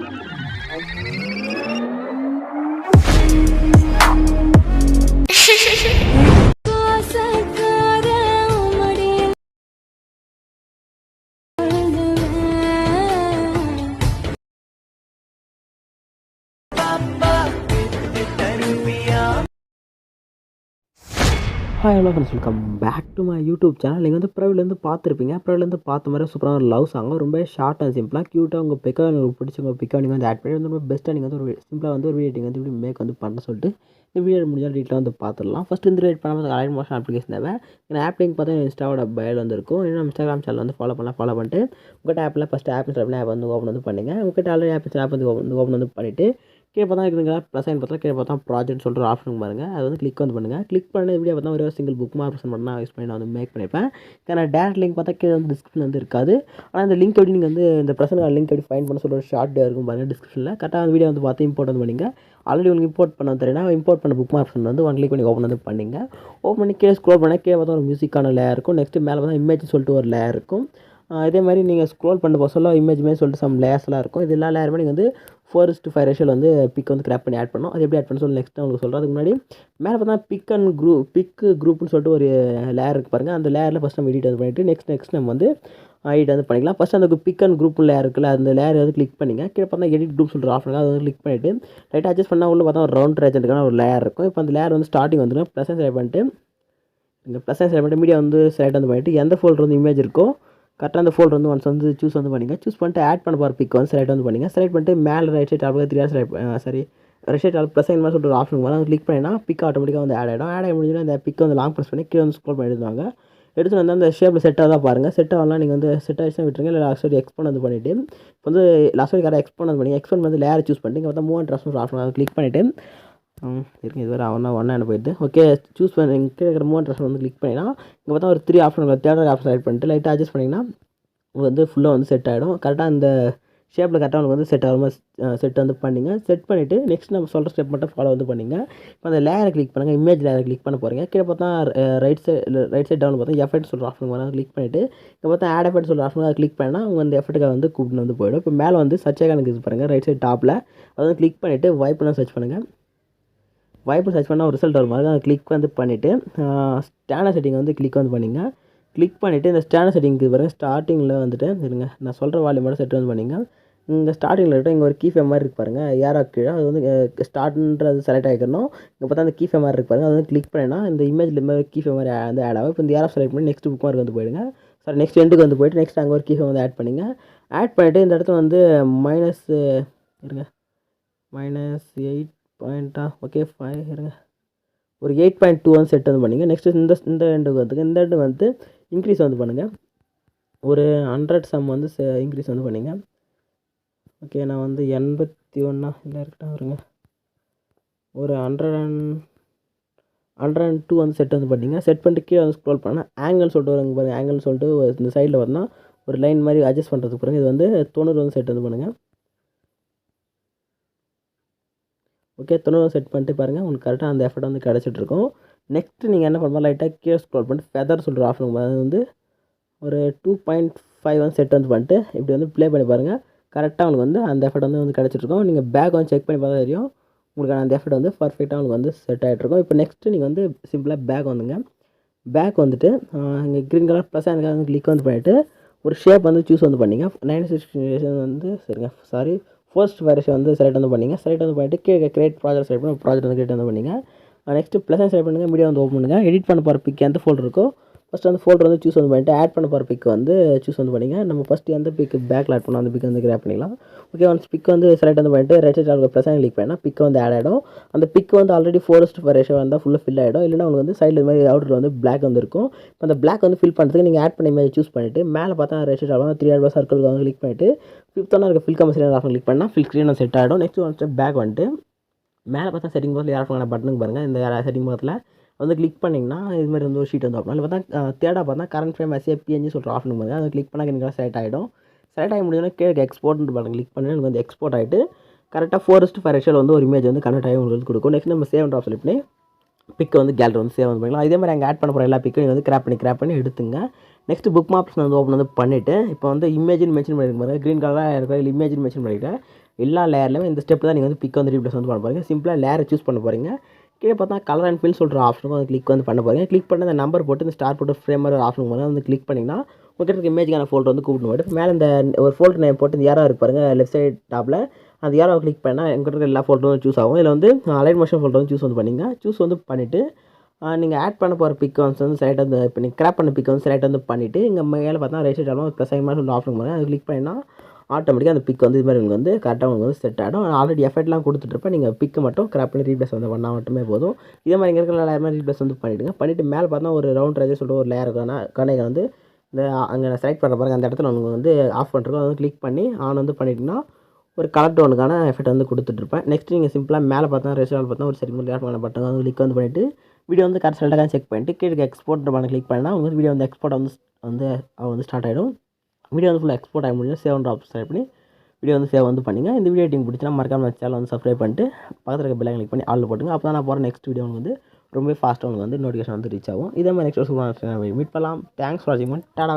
Música hi hello friends welcome back to my YouTube channel நீங்கள் வந்து ப்ரைவ்லேருந்து பார்த்துருப்பீங்க. ப்ரைவ்லேருந்து பார்த்த மாதிரி சூப்பரான ஒரு லவ் சாங் ரொம்ப ஷார்ட் அண்ட் சிம்பிளாக க்யூட்டாக உங்கள் பிக்கா உங்களுக்கு பிடிச்சவங்க பிக்கா நீங்கள் வந்து ஆட் பண்ணி வந்து ரொம்ப பெஸ்ட்டாக நீங்கள் வந்து ஒரு சிம்பிளாக வந்து ஒரு வீடியோ வந்து இப்படி மேக் வந்து பண்ண சொல்லிட்டு இந்த வீடியோ முடிஞ்சால் டீட்டெயில் வந்து பார்த்துடலாம். ஃபஸ்ட் இந்த ரேட் பண்ணாமல் ஆயிரம் மோஷன் அப்ளிகேஷன் தேவை. இந்த ஆப் லிங்க் பார்த்தா இன்ஸ்டாவோட பயல் வந்து இருக்கும் இன்னும் இன்ஸ்டாகிராம் சேனல் வந்து ஃபாலோ பண்ணலாம். ஃபாலோ பண்ணிட்டு உங்கள்கிட்ட ஆப்பில் ஃபஸ்ட்டு ஆப் இன்ஸ்டால் ஆப் வந்து ஓப்பன் வந்து பண்ணுங்கள் உங்கள்கிட்ட ஆல்ரெடி ஆப் ஆப் வந்து ஓப்பன் ஓப்பன் வந்து பண்ணிவிட்டு கீழே பார்த்தா இருக்குதுங்க. ப்ளஸ் சைன் பார்த்தா கீழே பார்த்தா ப்ராஜெக்ட் சொல்கிற ஆப்ஷன் பாருங்கள் அது வந்து கிளிக் வந்து பண்ணுங்கள் கிளிக் பண்ண வீடியோ பார்த்தா ஒரு சிங்கிள் புக் மார்க் ப்ரெசென்ட் பண்ணால் யூஸ் பண்ணி நான் வந்து மேக் பண்ணிப்பேன். ஏன்னா டேரக்ட் லிங்க் பார்த்தா கீழே வந்து டிஸ்கிரிப்ஷன் வந்து இருக்காது. ஆனால் இந்த லிங்க் எப்படி நீங்கள் வந்து இந்த ப்ரெசென்ட் லிங்க் எப்படி ஃபைன் பண்ண சொல்கிற ஒரு ஷார்ட் இருக்கும் பாருங்கள் டிஸ்கிரிப்ஷனில் கரெக்டாக அந்த வீடியோ வந்து பார்த்து இம்போர்ட் வந்து பண்ணிங்க. ஆல்ரெடி உங்களுக்கு இம்போர்ட் பண்ண தெரியும்னா இம்போர்ட் பண்ண புக் மார்க் வந்து ஒன் கிளிக் பண்ணி ஓப்பன் வந்து பண்ணிங்க. ஓப்பன் பண்ணி கீழே ஸ்க்ரோல் பண்ணால் கீழே பார்த்தா ஒரு மியூசிக்கான லேயர் இருக்கும். நெக்ஸ்ட்டு மேலே பார்த்தா இமேஜ் சொல்லிட்டு ஒரு லேயர் இருக்கும். இதே மாதிரி நீங்கள் ஸ்க்ரோல் பண்ண போக சொல்ல இமேஜ் மாதிரி சொல்லிட்டு சம் லேயர்ஸ்லாம் இருக்கும். இது எல்லா லேயருமே நீங்கள் வந்து ஃபோர் ஃபைவ் ரேஷியோவில் வந்து பிக் வந்து கிராப் பண்ணி ஆட் பண்ணோம். அது எப்படி ஆட் பண்ண சொல்லி நெக்ஸ்ட் உங்களுக்கு சொல்கிறேன் அதுக்கு முன்னாடி மேலே பார்த்தா பிக் அண்ட் குரூப் பிக் குரூப்னு சொல்லிட்டு ஒரு லேயர் இருக்குது பாருங்கள் அந்த லேயரில் ஃபஸ்ட் நம்ம எடிட் வந்து பண்ணிவிட்டு நெக்ஸ்ட் நெக்ஸ்ட் நம்ம வந்து uh, எடிட் வந்து பண்ணிக்கலாம். ஃபஸ்ட் அந்த பிக் அண்ட் குரூப் லேயர் இருக்குல்ல அந்த லேயர் வந்து கிளிக் பண்ணிங்க. கீழே பார்த்தா எடிட் குரூப் சொல்கிற ஆப்ஷன் அதை வந்து கிளிக் பண்ணிவிட்டு லைட்டாக அட்ஜஸ்ட் பண்ணால் உள்ள பார்த்தா ஒரு ரவுண்ட் ரேஜென்ட்டுக்கான ஒரு லேயர் இருக்கும். இப்போ அந்த லேயர் வந்து ஸ்டார்டிங் வந்துடும் ப்ளஸ் செலக்ட் பண்ணிட்டு இந்த ப்ளஸ் செலக்ட் பண்ணிட்டு மீடியா வந்து செலக்ட் வந்து பண்ணிவிட்டு எந்த ஃபோல்டர் வந்து இமேஜ் இருக்கோ கரெக்டாக அந்த ஃபோல்டர் வந்து ஒன்ஸ் வந்து சூஸ் வந்து பண்ணிங்க. சூஸ் பண்ணிட்டு ஆட் பண்ண போகிற பிக் வந்து செலக்ட் வந்து பண்ணிங்க. செலக்ட் பண்ணிட்டு மேலே ரைட் சைட் டாப்பில் த்ரீ செலக்ட் சரி ரைட் சைட் ப்ளஸ் சைன் மாதிரி சொல்லிட்டு ஒரு ஆப்ஷன் வரும் அதை கிளிக் பண்ணினா பிக் ஆட்டோமேட்டிக்காக வந்து ஆட் ஆகிடும் ஆட் ஆகி முடிஞ்சுன்னா அந்த பிக் வந்து லாங் ப்ரெஸ் பண்ணி கீழே வந்து ஸ்க்ரோல் பண்ணி எடுத்துவாங்க எடுத்து வந்து அந்த ஷேப்பில் செட்டாக தான் பாருங்கள் செட் ஆகலாம் நீங்கள் வந்து செட் ஆகிடுச்சுன்னா விட்டுருங்க. இல்லை லாஸ்ட் வரைக்கும் எக்ஸ்போன் வந்து பண்ணிவிட்டு இப்போ வந்து லாஸ்ட் வரைக்கும் யாராவது எக்ஸ்போன் வந்து பண்ணி எக்ஸ்போன் வந்து லேயர் சூஸ் பண்ணிட்டு இங்கே பார்த்தா மூவ் அண்ட் ட்ரான்ஸ்ஃபர் ஆப்ஷன் அதை கிளிக் பண்ணிவிட்டு இருக்கு இது அவனா ஒன்றா என்ன போயிடுது ஓகே சூஸ் பண்ணி கீழே இருக்கிற மூவ் வந்து கிளிக் பண்ணினா இங்கே பார்த்தா ஒரு three option third option select பண்ணிட்டு லைட்டாக அட்ஜஸ்ட் பண்ணிங்கன்னா உங்களுக்கு வந்து ஃபுல்லாக வந்து செட் ஆகிடும் கரெக்டாக அந்த ஷேப்பில் கரெக்டாக உங்களுக்கு வந்து செட் ஆகிற மாதிரி செட் வந்து பண்ணிங்க. செட் பண்ணிவிட்டு நெக்ஸ்ட் நம்ம சொல்கிற ஸ்டெப் மட்டும் ஃபாலோ வந்து பண்ணிங்க. இப்போ அந்த லேயரை கிளிக் பண்ணுங்கள் இமேஜ் லேயரை கிளிக் பண்ண போகிறீங்க கீழே பார்த்தா right side right side down பார்த்தா எஃபெக்ட் சொல்கிற ஆப்ஷன் வரும் கிளிக் பண்ணிவிட்டு இப்போ பார்த்தா ஆட் எஃபெக்ட் சொல்கிற ஆப்ஷன் அதை கிளிக் பண்ணால் உங்கள் அந்த எஃபெக்ட்டுக்காக வந்து கூப்பிட்டு வந்து போயிடும். இப்போ மேலே வந்து சர்ச் ஐக்கானுக்கு இது பாருங்கள் ரைட் சைட் டாப்பில் அதை வந்து கிளிக் பண்ணிவிட்டு வைப்பெல்லாம் சர்ச் பண்ணுங்கள் வைப்பு சர்ச் பண்ணால் ஒரு ரிசல்ட் வரும். மாதிரி அதை கிளிக் வந்து பண்ணிவிட்டு ஸ்டேனர் செட்டிங் வந்து கிளிக் வந்து பண்ணிங்க. கிளிக் பண்ணிவிட்டு இந்த ஸ்டேனர் செட்டிங்க்கு பாருங்கள் ஸ்டார்டிங்கில் வந்துட்டு இருங்க நான் சொல்கிற வால்யூமோட செட் வந்து பண்ணிங்க. இங்கே ஸ்டார்டிங்கில் இருக்கட்டும் இங்கே ஒரு கீஃபே மாதிரி இருக்கு பாருங்கள் ஏரா கீழே அது வந்து ஸ்டார்ட்ன்றது செலக்ட் ஆகிக்கணும் இங்கே பார்த்தா அந்த கீஃபே மாதிரி இருக்கு பாருங்கள் அது வந்து கிளிக் பண்ணினா இந்த இமேஜில் மாதிரி கீஃபே மாதிரி வந்து ஆட் ஆகும். இப்போ இந்த ஏரா செலக்ட் பண்ணி நெக்ஸ்ட் புக் மார்க் வந்து போயிடுங்க. சாரி நெக்ஸ்ட் எண்டுக்கு வந்து போயிட்டு நெக்ஸ்ட் அங்கே ஒரு கீஃபே வந்து ஆட் பண்ணிங்க. ஆட் பண்ணிவிட்டு இந்த இடத்துல வந்து மைனஸ் இருங்க மைனஸ் எயிட் பாயிண்ட்டா ஓகே ஃபைவ் இருங்க. ஒரு எயிட் பாயிண்ட் டூ வந்து செட் வந்து பண்ணிங்க. நெக்ஸ்ட்டு இந்த இந்த எண்டுக்கு வந்து இந்த எண்டு வந்து இன்க்ரீஸ் வந்து பண்ணுங்கள் ஒரு ஹண்ட்ரட் சம் வந்து இன்க்ரீஸ் வந்து பண்ணிங்க. ஓகே நான் வந்து எண்பத்தி ஒன்றா இல்லை இருக்கட்டும் வருங்க. ஒரு hundred and hundred and two வந்து செட் வந்து பண்ணிங்க. செட் பண்ணிட்டு கீழே வந்து ஸ்க்ரோல் பண்ணால் ஆங்கிள் சொல்லிட்டு வருங்க பாருங்கள் ஆங்கிள் சொல்லிட்டு ஒரு இந்த சைடில் வரணும் ஒரு லைன் மாதிரி அட்ஜஸ்ட் பண்ணுறதுக்கு பாருங்கள் இது வந்து தொண்ணூறு வந்து செட் வந்து பண்ணுங்கள் ஓகே தொண்ணூறு செட் பண்ணிட்டு பாருங்கள் உங்களுக்கு கரெக்டாக அந்த எஃபர்ட் வந்து கிடச்சிட்ருக்கும் நெக்ஸ்ட்டு நீங்கள் என்ன பண்ணுவோம் லைட்டாக கீழே ஸ்க்ரோல் பண்ணிட்டு ஃபெதர் சொல்கிற ஆப்ஷன் அது வந்து ஒரு டூ பாயிண்ட் ஃபைவ் வந்து செட் வந்து பண்ணிட்டு இப்படி வந்து ப்ளே பண்ணி பாருங்கள் கரெக்டாக உங்களுக்கு வந்து அந்த எஃபர்ட் வந்து வந்து கிடச்சிட்ருக்கோம் நீங்கள் பேக் வந்து செக் பண்ணி பார்த்தா தெரியும். உங்களுக்கு அந்த எஃபர்ட் வந்து பர்ஃபெக்டாக உங்களுக்கு வந்து செட் ஆகிட்ருக்கும் இப்போ நெக்ஸ்ட்டு நீங்கள் வந்து சிம்பிளாக பேக் வந்துங்க. பேக் வந்துட்டு இங்கே க்ரீன் கலர் ப்ளஸ் எனக்கு வந்து கிளிக் வந்து பண்ணிவிட்டு ஒரு ஷேப் வந்து சூஸ் வந்து பண்ணிங்க. நைன் சிக்ஸ்டி வந்து சரிங்க சாரி ஃபர்ஸ்ட் வேரியேஷன் வந்து செலக்ட் வந்து பண்ணிங்க. செலக்ட் வந்து பண்ணிட்டு கீழே கிரியேட் ப்ராஜெக்ட் செலக்ட் பண்ணி ப்ராஜெக்ட் வந்து கிரியேட் வந்து பண்ணிங்க. நெக்ஸ்ட்டு ப்ளஸ் செலக்ட் பண்ணுங்கள் மீடியா வந்து ஓப்பன் பண்ணுங்கள் எடிட் பண்ண போகிற பிக் எந்த ஃபோல்டர் இருக்கோ ஃபஸ்ட்டு வந்து ஃபோல்டர் வந்து சூஸ் வந்து பண்ணிட்டு ஆட் பண்ண போகிற பிக் வந்து சூஸ் வந்து பண்ணிங்க. நம்ம ஃபஸ்ட்டு எந்த பிக் பேக்கில் ஆட் பண்ணோம் அந்த பிக் வந்து கிராப் பண்ணிக்கலாம். ஓகே ஒன்ஸ் பிக் வந்து செலக்ட் வந்து பண்ணிட்டு ரைட் சைட் ப்ளஸ் கிளிக் பண்ணால் பிக் வந்து ஆட் ஆகிடும் அந்த பிக் வந்து ஆல்ரெடி ஃபோரஸ்ட் ரேஷியோ வந்தால் ஃபுல்லாக ஃபில் ஆகிடும் இல்லைனா உங்களுக்கு வந்து சைடில் மாதிரி அவுட்டர் வந்து பிளாக் வந்து இருக்கும் இப்போ அந்த பிளாக் வந்து ஃபில் பண்ணுறதுக்கு நீங்கள் ஆட் பண்ண மாதிரி சூஸ் பண்ணிவிட்டு மேலே பார்த்தா ரைட் சைட் ஆகும் த்ரீ ஆட் சர்க்கிள் வந்து கிளிக் பண்ணிவிட்டு ஃபிஃப்த்தான இருக்க ஃபில் கமர்ஷியல் ஆஃபர் கிளிக் பண்ணால் ஃபில் ஸ்க்ரீன் செட் ஆகிடும் நெக்ஸ்ட் ஒன் ஸ்டெப் பேக் வந்துட்டு மேலே பார்த்தா செட்டிங் பாக்ஸில் யார் பட்டனுக்கு பாருங்கள் இந்த செட்டிங் பாக்ஸில் வந்து கிளிக் பண்ணிங்கன்னா இது மாதிரி வந்து ஒரு ஷீட் வந்து ஓப்பன் இல்லை பார்த்தா தேர்டாக பார்த்தா current frame S A PNG சொல்கிற ஆஃப் பண்ணுங்க அதை கிளிக் பண்ணால் எனக்கு செலக்ட் ஆகிடும் செலக்ட் ஆகி முடிஞ்சோன்னா கீழே எக்ஸ்போர்ட்னு பாருங்க கிளிக் பண்ணி எனக்கு வந்து எக்ஸ்போர்ட் ஆகிட்டு கரெக்டாக ஃபோரஸ்ட் ஃபைவ் வந்து ஒரு இமேஜ் வந்து கனெக்ட் ஆகி உங்களுக்கு கொடுக்கும். நெக்ஸ்ட் நம்ம சேவ் ட்ராப் செலக்ட் பண்ணி பிக்கை வந்து கேலரி வந்து சேவ் வந்து பண்ணிக்கலாம். இதே மாதிரி அங்கே ஆட் பண்ண போகிற எல்லா பிக்கும் நீங்கள் வந்து கிராப் பண்ணி கிராப் பண்ணி எடுத்துங்க. நெக்ஸ்ட் புக் மாப்ஸ் வந்து ஓப்பன் வந்து பண்ணிவிட்டு இப்போ வந்து இமேஜின் மென்ஷன் பண்ணியிருக்க பாருங்க. க்ரீன் கலராக இருக்கிற இல்லை இமேஜின் மென்ஷன் பண்ணியிருக்கேன் எல்லா லேயர்லையும் இந்த ஸ்டெப் தான் நீங்கள் வந்து பிக் வந்து ரீப்ளேஸ் வந்து பண்ண போகிறீங்க சிம்பிளாக லேயரை சூஸ் பண்ண போகிறீங்க கீழே பார்த்தா கலர் அண்ட் ஃபில் சொல்கிற ஆப்ஷனுக்கு வந்து கிளிக் வந்து பண்ண போகிறீங்க கிளிக் பண்ணி அந்த நம்பர் போட்டு இந்த ஸ்டார் போட்டு ஃப்ரேம் மாதிரி ஆப்ஷன் வந்து வந்து கிளிக் பண்ணிங்கன்னா உங்கள்கிட்ட இருக்க இமேஜ்க்கான ஃபோல்டர் வந்து கூப்பிட்டு போய்ட்டு மேலே இந்த ஒரு ஃபோல்டர் நேம் போட்டு இந்த யாரோ இருக்கு லெஃப்ட் சைட் டாப்பில் அந்த யாரோ கிளிக் பண்ணால் எங்கிட்ட இருக்க எல்லா ஃபோல்டரும் சூஸ் ஆகும். இதில் வந்து அலைன் மோஷன் ஃபோல்டர் வந்து சூஸ் வந்து பண்ணிங்க. சூஸ் வந்து பண்ணிவிட்டு நீங்கள் ஆட் பண்ண போகிற பிக் வந்து வந்து செலக்ட் வந்து இப்போ நீங்கள் கிராப் பண்ண பிக் வந்து செலக்ட் வந்து பண்ணிவிட்டு இங்கே மேலே பார்த்தா ரைட் சைட் ஆகும் ப்ளஸ் மாதிரி சொல்லி ஆப்ஷன் பண்ணுங்க அது கிளிக் பண்ணினா ஆட்டோமேட்டிக்காக அந்த பிக் வந்து இது மாதிரி உங்களுக்கு வந்து கரெக்டாக உங்களுக்கு வந்து செட் ஆகிடும் ஆல்ரெடி எஃபெக்ட்லாம் கொடுத்துட்ருப்பேன் நீங்கள் பிக்கு மட்டும் கிராப் பண்ணி ரீப்ளேஸ் வந்து பண்ணால் மட்டுமே போதும். இதே மாதிரி இங்கே இருக்கிற எல்லாருமே ரீப்ளேஸ் வந்து பண்ணிவிடுங்க பண்ணிவிட்டு மேலே பார்த்தா ஒரு ரவுண்ட் ரேஜர் சொல்லிட்டு ஒரு லேயர் இருக்கான கணைகள் வந்து இந்த அங்கே செலக்ட் பண்ணுற பாருங்க அந்த இடத்துல உங்களுக்கு வந்து ஆஃப் பண்ணுறோம் அதை வந்து கிளிக் பண்ணி ஆன் வந்து பண்ணிட்டீங்கன்னா ஒரு கலர் டோனுக்கான எஃபெக்ட் வந்து கொடுத்துட்ருப்பேன் நெக்ஸ்ட் நீங்கள் சிம்பிளாக மேலே பார்த்தா ரெஸ்டாரண்ட் பார்த்தா ஒரு சரி மூணு பண்ண பட்டன் வந்து கிளிக் வந்து பண்ணிவிட்டு வீடியோ வந்து கரெக்ட் செலக்டாக செக் பண்ணிட்டு கீழே எக்ஸ்போர்ட் பண்ண கிளிக் பண்ணால் உங்களுக்கு வீடியோ வந்து எக்ஸ்போர்ட் வந்து வந்து வந்து ஸ்டார்ட் ஆகிடும் வீடியோ வந்து ஃபுல்லாக எக்ஸ்போர்ட் ஆக முடியும் சேவ்ன்ற ஆப்ஷன் செலக்ட் பண்ணி வீடியோ வந்து சேவ் வந்து பண்ணுங்கள் இந்த வீடியோ எடிட்டிங் பிடிச்சினா மறக்காம சேனல் வந்து சப்ஸ்கிரைப் பண்ணிட்டு பக்கத்தில் இருக்க பெல்லை கிளிக் பண்ணி ஆள் போட்டுங்க. அப்போ தான் நான் போகிற நெக்ஸ்ட் வீடியோ வந்து ரொம்ப ஃபாஸ்ட்டாக உங்களுக்கு வந்து நோட்டிஃபிகேஷன் வந்து ரீச் ஆகும். இதே மாதிரி நெக்ஸ்ட் மீட் பண்ணலாம். தேங்க்ஸ் ஃபார் வாட்சிங் டாடா